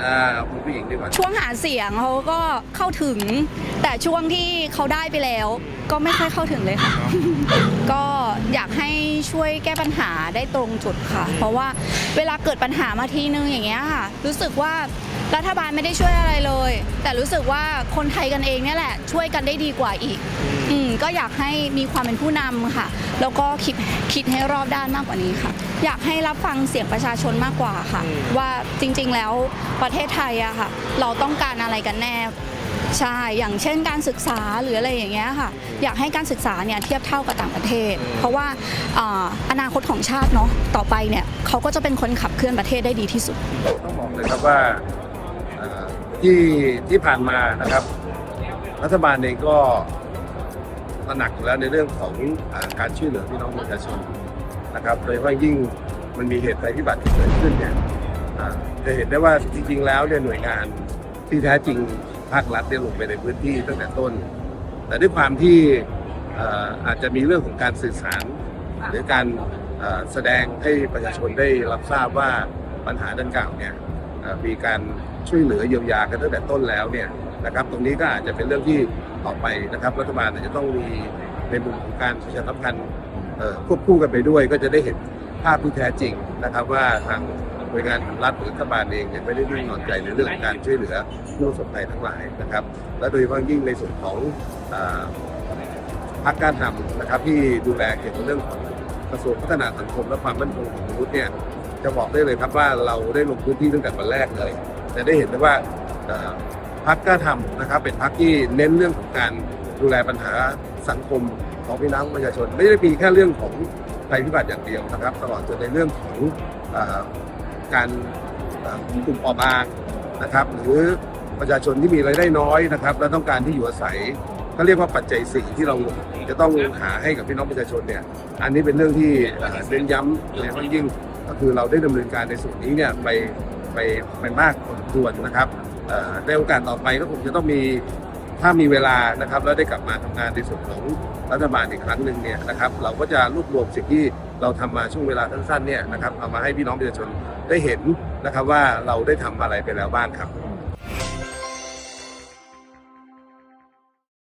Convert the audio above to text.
อ่าคุณผู้หญิงดีกว่าช่วงหาเสียงเขาก็เข้าถึง แต่ช่วงที่เขาได้ไปแล้ว ก็ไม่ค่อยเข้าถึงเลยค่ะก็อยากให้ช่วยแก้ปัญหาได้ตรงจุดค่ะ เพราะว่าเวลาเกิดปัญหามาทีนึงอย่างเงี้ยค่ะ รู้สึกว่ารัฐบาลไม่ได้ช่วยอะไรเลย แต่รู้สึกว่าคนไทยกันเองเนี่ยแหละ ช่วยกันได้ดีกว่าอีก อืมก็อยากให้มีความเป็นผู้นำค่ะ แล้วก็คิดคิดให้รอบด้านมากกว่านี้ค่ะ อยากให้รับฟังเสียงประชาชนมากกว่าค่ะ ว่าจริงๆแล้วประเทศไทยอะค่ะ เราต้องการอะไรกันแน่ ใช่ อย่างเช่นการศึกษาหรืออะไรอย่างเงี้ยค่ะ อยากให้การศึกษาเนี่ยเทียบเท่ากับต่างประเทศ เพราะว่าอ่าอนาคตของชาติเนาะต่อไปเนี่ยเขาก็จะเป็นคนขับเคลื่อนประเทศได้ดีที่สุด ต้องบอกเลยครับว่าเอ่อที่ที่ผ่านมานะครับ รัฐบาลเองก็ตระหนักอยู่แล้วในเรื่องของอาการช่วยเหลือพี่น้องประชาชนนะครับโดยเฉพาะยิ่งมันมีเหตุภัยพิบัติที่เกิดขึ้นเนี่ยอ่าจะเห็นได้ว่าจริงๆแล้วเนี่ยหน่วยงานที่แท้จริง ภาครัฐได้ลงไปในพื้นที่ตั้งแต่ต้น แต่ด้วยความที่อาจจะมีเรื่องของการสื่อสาร หรือการแสดงให้ประชาชนได้รับทราบว่าปัญหาดังกล่าวเนี่ยมีการช่วยเหลือเยียวยากันตั้งแต่ต้นแล้วเนี่ยนะครับ ตรงนี้ก็อาจจะเป็นเรื่องที่ต่อไปนะครับรัฐบาลอาจจะต้องมีในมุมของการประชาสัมพันธ์ควบคู่กันไปด้วย ก็จะได้เห็นภาพที่แท้จริงนะครับว่าทาง หน่วยงานของรัฐหรือรัฐบาลเองเนี่ยไม่ได้นิ่งนอนใจในเรื่องของการช่วยเหลือผู้ประสบภัยทั้งหลายนะครับ และโดยเฉพาะยิ่งในส่วนของเอ่อพักการทำนะครับที่ดูแลเกี่ยวกับเรื่องของกระทรวงพัฒนาสังคมและความมั่นคงของมนุษย์เนี่ยจะบอกได้เลยครับว่าเราได้ลงพื้นที่ตั้งแต่วันแรกเลย จะได้เห็นได้ว่าเอ่อพักกล้าทำนะครับเป็นพักที่เน้นเรื่องของการดูแลปัญหาสังคมของพี่น้องประชาชน ไม่ได้มีแค่เรื่องของภัยพิบัติอย่างเดียวนะครับ ตลอดจนในเรื่องของ การกลุ่มเปราะบางนะครับ หรือประชาชนที่มีรายได้น้อยนะครับ และต้องการที่อยู่อาศัยก็เรียกว่าปัจจัยสี่ที่เราจะต้องหาให้กับพี่น้องประชาชนเนี่ย อันนี้เป็นเรื่องที่เอ่น้นย้ำเลยว่ายิ่งก็คือเราได้ดำเนินการในส่วนนี้เนี่ยไปไปไปมากพอสมควรนะครับในโอกาสต่อไปก็คงจะต้องมีถ้ามีเวลานะครับแล้วได้กลับมาทำงานในส่วนของรัฐบาลอีกครั้งหนึ่งเนี่ยนะครับ เราก็จะรวบรวมสิ่งที่ เราทำมาช่วงเวลาสั้นๆเนี่ยนะครับเอามาให้พี่น้องประชาชนได้เห็นนะครับว่าเราได้ทำอะไรไปแล้วบ้างครับ